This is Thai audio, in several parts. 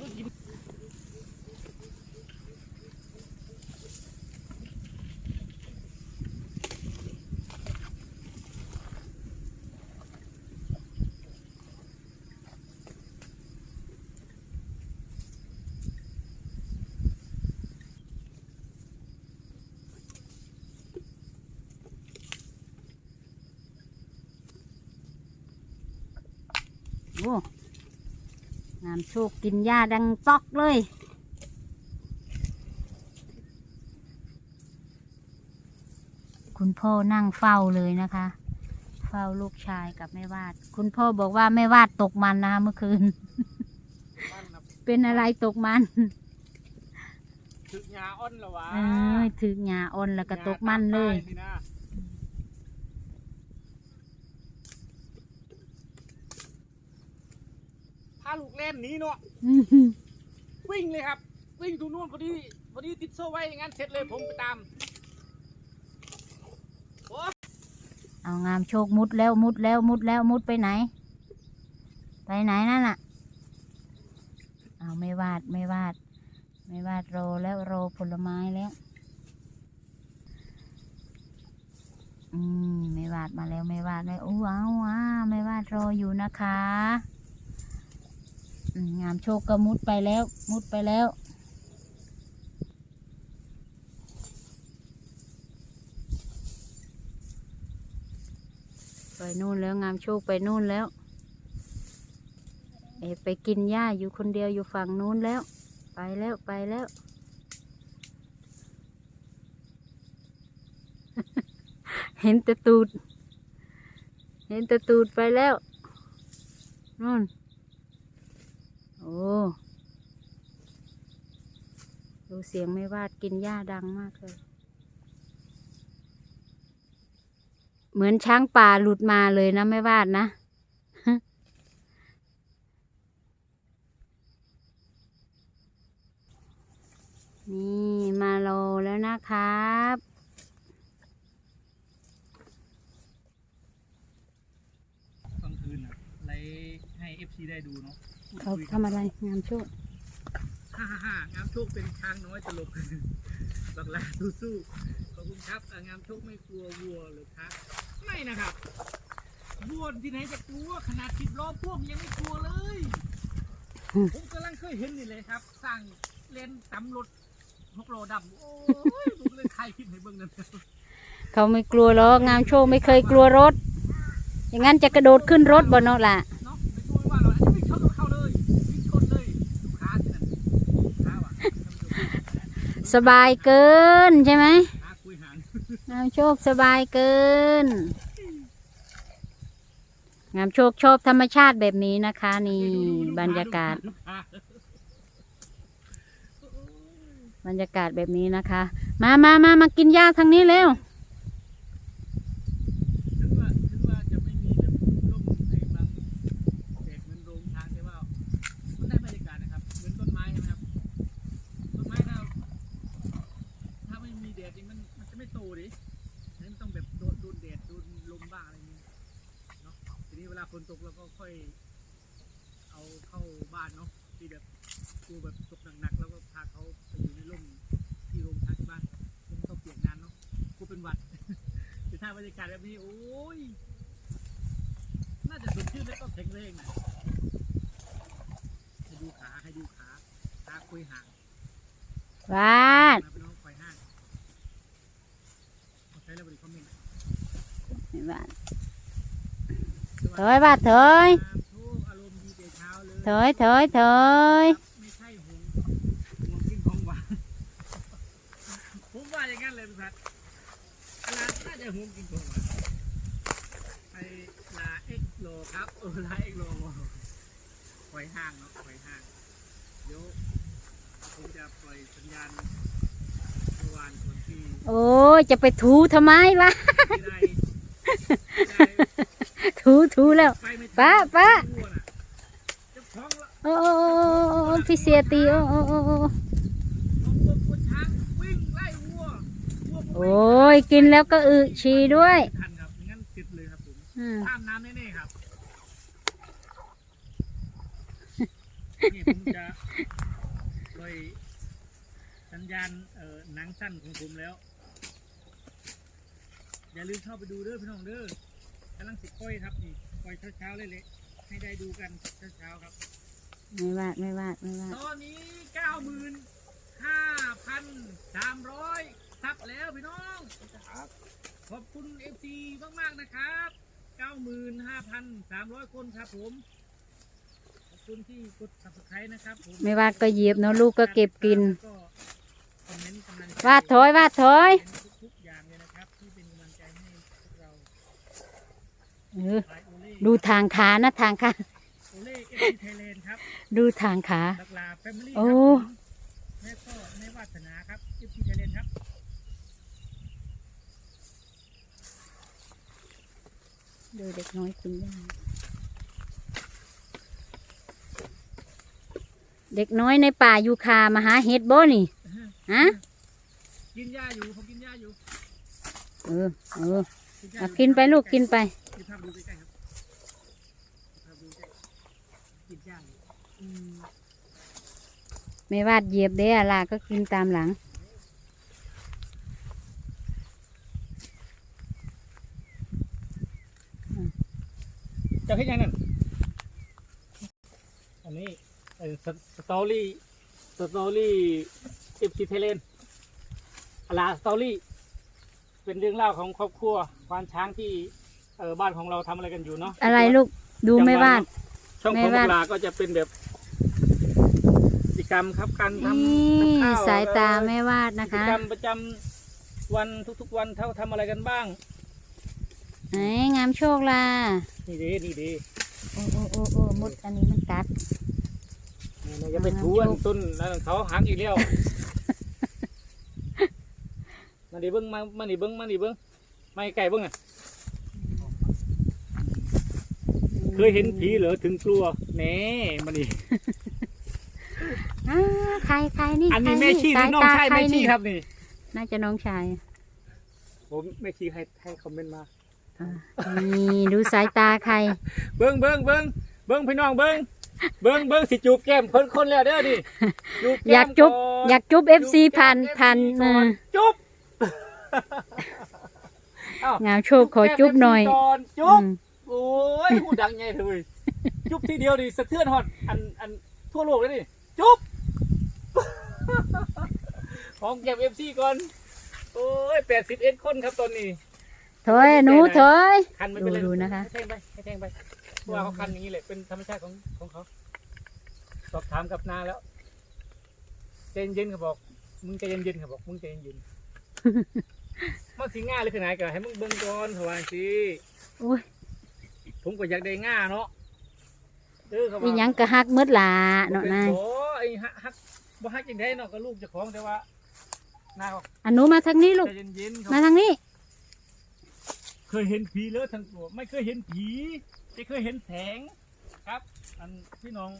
ก็กินโอ้ งามโชคกินหญ้าดังตอกเลย คุณพ่อนั่งเฝ้าเลยนะคะ เฝ้าลูกชายกับแม่วาด คุณพ่อบอกว่าแม่วาดตกมันนะคะเมื่อคืนมันครับเป็นอะไรตกมันถึกหญ้าอ่อนแล้ววะเอ้ยถึงหญ้าอ่อนแล้วก็ตกมันเลย หญ้าตาสินะพาลูกเล่นหนี้เนาะวิ่งเลยครับ วิ่งตรงนู้นพอดีพอดีติดโซ่ไว้อย่างนั้นเสร็จเลยผมไปตามเอางามโชคมุดแล้วมุดแล้วมุดแล้วมุดไปไหน ไปไหนนั่นน่ะ เอาไม่วาดไม่วาด ไม่วาดโรอแล้วโรอผลไม้แล้ว อืมไม่วาดมาแล้วไม่วาดเลยอู้ว้าวว้าไม่วาดรออยู่นะคะอืม งามโชคก็มุดไปแล้ว มุดไปแล้ว ไปนู่นแล้วงามโชคไปนู่นแล้ว เอไปกินหญ้าอยู่คนเดียวอยู่ฝั่งนู้นแล้ว ไปแล้วไปแล้ว เห็นต่ตูด เห็นต่ตูดไปแล้วนู่น ดูเสียงไม่วาดกินหญ้าดังมากเลย เหมือนช้างป่าหลุดมาเลยนะไม่วาดนะนี่มาโลแล้วนะครับ กลางคืนอะไลฟ์ให้เอฟซีได้ดูเนาะ เขาทำอะไรงามโชคฮ่าฮ่าฮ่างามโชคเป็นช้างน้อยตลกหลักลาสู้ๆขอบคุณครับอะงามโชคไม่กลัววัวเลยครับ ไม่นะครับวัวที่ไหนจะกลัวขนาดสิบล้อพ่วงยังไม่กลัวเลยอืมผมกำลังเคยเห็นนี่เลยครับ สร้างเลนตำรถหกล้อดำโอ้ยผมเลยถ่ายคลิปให้เบิ่งนั่นเขาไม่กลัวหรอกงามโชคไม่เคยกลัวรถ อย่างนั้นจะกระโดดขึ้นรถบ่เนาะล่ะ เนาะไม่กลัวว่าเราอันนี้ไม่ชนรถเขาเลยวิ่งชนเลยลูกค้าที่นั่นลูกค้าว่ะ สบายเกินใช่ไหมค้าคุยหางงามโชคสบายเกิน งามโชคชอบธรรมชาติแบบนี้นะคะ นี่บรรยากาศลูค้าบรรยากาศแบบนี้นะคะ มามามามากินหญ้าทางนี้เร็ว ถึงว่าถึงว่าจะไม่มีแบบร่มให้บางแดดเหมือนโรงทางแต่ว่ามันได้บรรยากาศนะครับเหมือนต้นไม้ใช่ไหมครับต้นไม้ถ้าถ้าไม่มีแดดนี่มันมันจะไม่โตดิอันนี้มันต้องแบบโดนโดนแดดโดนลมบ้างอะไรอย่างนี้เนาะทีนี้เวลา ฝนตกเราก็ค่อย เอาเข้าบ้านเนาะที่แบบกลัวแบบตกหนักๆแล้วก็พาเขาไปอยู่ในร่มที่โรงทานที่บ้านไม่ต้องเปียกนานเนาะกลัวเป็นหวัดแต่ถ้าบรรยากาศแบบนี้โอ้ยน่าจะสดชื่นและก็แข็งแรงนะให้ดูขาให้ดูขาขาคุยห่างวาดนะพี่น้องคอยห่างเอาใช้แล้วบริคอมเมนต์วาด เถอยวาเถอยทุกอารมณ์ดีแต่เช้าเลยเถอยเถอยเถอยไม่ใช่หงหงกินของหวานผมว่าอย่างนั้นเลยพี่พัดร้านน่าจะหงกินของหวานไปลาเอ็กโลครับเออลาเอ็กโลปล่อยห่างเนาะปล่อยห่างเดี๋ยวผมจะปล่อยสัญญาณเมื่อวานคนที่โอ้ยจะไปถูทำไมวะ ที่ได้ ถูถูแล้วไปไม่ทันป้าป้าวัวน่ะเจ้าของละโอ้โอ้โอ้โอ้โอ้พี่เสียตีโอ้โอ้โอ้โอ้ของวัววัวช้างวิ่งไล่วัววัวก็โอ้ยกินแล้วก็อึฉี่ด้วยไม่ทันครับงั้นติดเลยครับผมอืมข้ามน้ำแน่ๆครับนี่ผมจะปล่อยสัญญาณเอ่อหนังสั้นของผมแล้ว อย่าลืมเข้าไปดูเด้อพี่น้องเด้อ กำลังสิก้อยครับนี่ก้อยเช้าๆเลยเลยๆให้ได้ดูกันเช้าๆครับ ไม่วาดไม่วาดไม่วาดตอนนี้เก้าหมื่นห้าพันสามร้อยซับแล้วพี่น้องขอบคุณเอฟซีมากๆนะครับเก้าหมื่นห้าพันสามร้อยคนครับผมขอบคุณที่กด subscribe นะครับผมไม่วาดก็เหยียบเนาะลูกก็เก็บกินแล้วคอมเมนต์กำลังใจ วาดถอยวาดถอย ทุกๆอย่างเลยนะครับที่เป็นกำลังใจให้พวกเรา ดูทางขานะทางขาโอเล่เอฟซีไทยแลนด์ครับดูทางขาลักลาแฟมิลี่คโอ้รับผมแม่พ่อแม่วาสนาครับเอฟซีไทยแลนด์ครับดูเด็กน้อยกินย่าเด็กน้อยในป่ายูคามาหาเห็ดบ่นี่ฮะกินหญ้าอยู่เขากินหญ้าอยู่ เออเออหญ้าเอาอยู่กินไปลูกกินไป กินภาพดูใกล้ๆครับภาพดูใกล้กินหญ้าอยู่ไม่วาดเหยียบเด้อลาก็กินตามหลัง เจะเห็นยังนั่น อันนี้เออสสตอรี่ สตอรี่เอฟซีไทยแลนด์อะลาสตอรี่ เป็นเรื่องเล่าของครอบครัวควานช้างที่ เออบ้านของเราทำอะไรกันอยู่เนาะอะไรลูกดูไม่วาดช่องไม่ของวาดลาก็จะเป็นแบบกิจกรรมครับการทำนี่กับข้าวสายตาเอ่อไม่วาดนะกิจคะกรรมประจำวันทุกๆวันเท่าทำอะไรกันบ้างไหนงามโชคล่ะนี่ดีนี่ดีโอ้โอ้โอ้โอ้มดอันนี้มันกัดนี่นะอย่าไปถูอันต้นนั่นเขาหักอีกแล้วมาดิเบิ้งมามาดิเบิ้งมาดิเบิ้งมาไก่เบิ้งอะ เคยเห็นผีเหรอถึงกลัวแหน่มาดิอ่าใครใครนี่อันนี้ใครแม่ชีหรือน้องสาชายตแม่ชีนี่ครับนี่น่าจะน้องชายผมแม่ชีให้ให้คอมเมนต์มาอ่านี่ดูสายตาใคร เบิ้งเบิ้งเบิ้งเบิ้งพี่น้องเบิ้งเบิ้งเบิ้งสิจูบแก้มคนคนแล้วเด้อดิจูบแก้มอยากจุ๊บก่นอยากจุ๊บเอฟซีจุ๊บพันแก้มพัน FC เอก่ออจุ๊บเอ้างามโชคขอจุ๊บหน่อยแก้ม FC ก่อนจุ๊บอืม โอ้ยพูดดังไงเลยจุ๊บทีเดียวดิสะเทือนฮอดอันอันทั่วโลกเลยดิจุ๊บของเก็บเอฟซีก่อน โอ้ยแปดสิบเอ็ดคนครับตอนนี้ถอยหนูถอยคันไม่เป็นไรดูดูนะคะให้แทงไปให้แทงไปเพราะว่าเขาคันอย่างนี้แหละเป็นธรรมชาติของของเขาสอบถามกับนาแล้วใจเย็นๆเขาบอก มึงใจเย็นๆเขาบอกมึงใจเย็นๆมันสิง่ายเลยขนาดกันให้มึงเบิ่งก่อนเขาว่าสิโอ้ย ผมก็อยากได้ง่าเนาะเออเขาบอีอกหยังกะฮักมืดหลาบ่เนาะเป็นนายโอ้ไอ้ฮักฮักบ่ฮักจังไดเนาะก็ลูกเจ้าของแต่ว่านาเขาอันหนูมาทางนี้ลูก ใจเย็นๆเขามาทางนี้ เคยเห็นผีเลยทั้งตัวไม่เคยเห็นผีแต่เคยเห็นแสงครับ อันพี่น้อง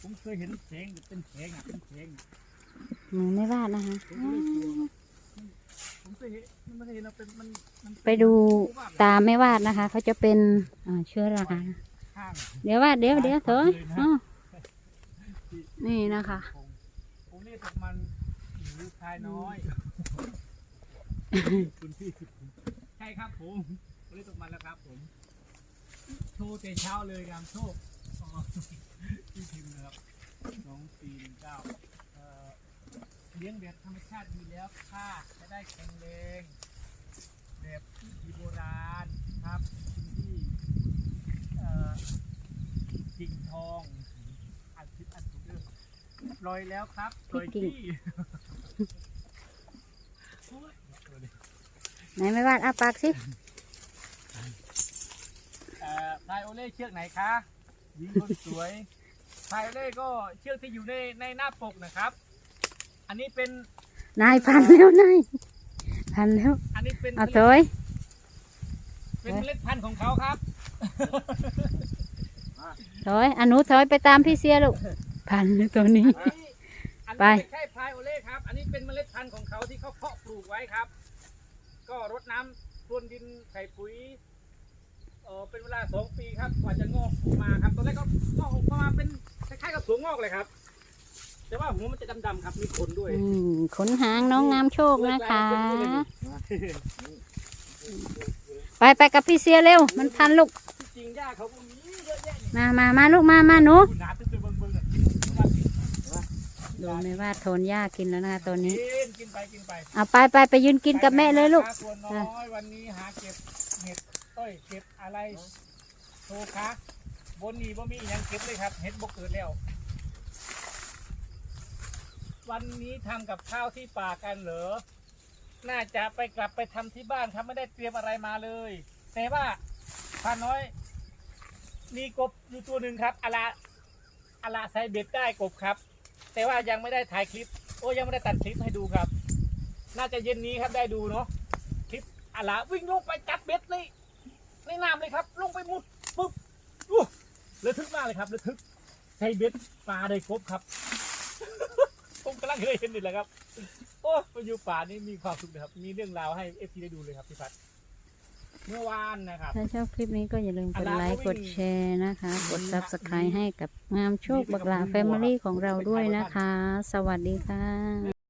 ผมเคยเห็นแสงเป็นแสงอะเป็นแสง หนูไม่วาดนะคะ ผมก็เลยกลัวครับ ผมเคยเห็นมันไม่เคยเห็นเราเป็นมันมันไปดูตาไม่วาดนะคะ เขาจะเป็นอ่าเชื้อราข้างเดี๋ยววาดเดี๋ยวเดี๋ยวถอยอ้าวนี่นะคะผมผมเรียกจากมันหนูชายน้อยคุณพี่ใช่ครับผมผมเรียกจากมันแล้วครับผม โชว์แต่เช้าเลยงามโชคอ๋อพี่พิมพ์นะครับน้องปีนเก้าเอ่อ เลี้ยงแบบธรรมชาติดีแล้วค่ะจะได้แข็งแรงแบบวิถีโบราณครับคุณพี่เอ่อกิ่งทองอัดคลิปอัดถูกเรื่องลอยแล้วครับลอยพี่กิ่งที่โอ้ยเดี๋ยวดิไหนไม่วาดอ้าปากสิเอ่อพายโอเล่เชือกไหนคะหญิงคนสวยพายโอเล่ก็เชือกที่อยู่ในในหน้าปกนะครับ อันนี้เป็น นายพันแล้วนายพันแล้วอันนี้เป็นเอาเมถล็ดอยเป็นเมล็ดพันธุ์ของเขาครับถอยอันหนูถอยไปตามพี่เสียลูกพันแล้วตัวนี้ อันนี้อันไปนี้ไม่ใช่พายโอเล่ครับ อันนี้เป็นเมล็ดพันธุ์ของเขาที่เขาเพาะปลูกไว้ครับ ก็รดน้ำพรวนดินใส่ปุ๋ยเออเป็นเวลาสองปีครับกว่าจะงอกออกมาครับตอนแรกก็งอกออกมาเป็นคล้ายๆกับตัวงอกเลยครับ แต่ว่าหัวมันจะดำๆครับมีขนด้วย อืมขนหางน้องงามโชคนะคะ ไปไปกับพี่เสียเร็ว มันทันลูกจริงๆหญ้าเขาก็มีเยอะแยะนี่มามามาลูกมามาหนูหนาตึ้งๆเบิ่งๆน่ะดูไม่ว่าโทนหญ้ากินแล้วนะคะตอนนี้ กินกินไปกินไปเอาไปไปไปยืนกินกับแม่เลยลูก หาตัวน้อยวันนี้หาเก็บเห็ดเอ้ยเก็บอะไรโชคะบนนี้บ่มีอหยังเก็บเลยครับเห็ดบกเกิดแล้ว วันนี้ทำกับข้าวที่ป่ากันเหรอ น่าจะไปกลับไปทำที่บ้านครับไม่ได้เตรียมอะไรมาเลย แต่ว่าพาน้อย มีกบอยู่ตัวหนึ่งครับอาลาอาลาใส่เบ็ดได้กบครับ แต่ว่ายังไม่ได้ถ่ายคลิป โอ้ยังไม่ได้ตัดคลิปให้ดูครับ น่าจะเย็นนี้ครับได้ดูเนาะคลิปอาลาวิ่งลงไปจับเบ็ดในในน้ำเลยครับ ลงไปมุดปุ๊บอู้ระทึกมากเลยครับระทึกใช้เบ็ดปลาได้ครบครับ ผมกำลังเคยเห็นนี่แหละครับ โอ้ไปอยู่ป่านี่มีความสุขนะครับ มีเรื่องราวให้เอฟซีได้ดูเลยครับพี่พัดเมื่อวานนะครับ ถ้าชอบคลิปนี้ก็อย่าลืมกดไลค์ กดแชร์นะคะ กด subscribe ให้กับงามโชคบักหลาแฟมิลี่ของเราด้วยนะคะ สวัสดีค่ะ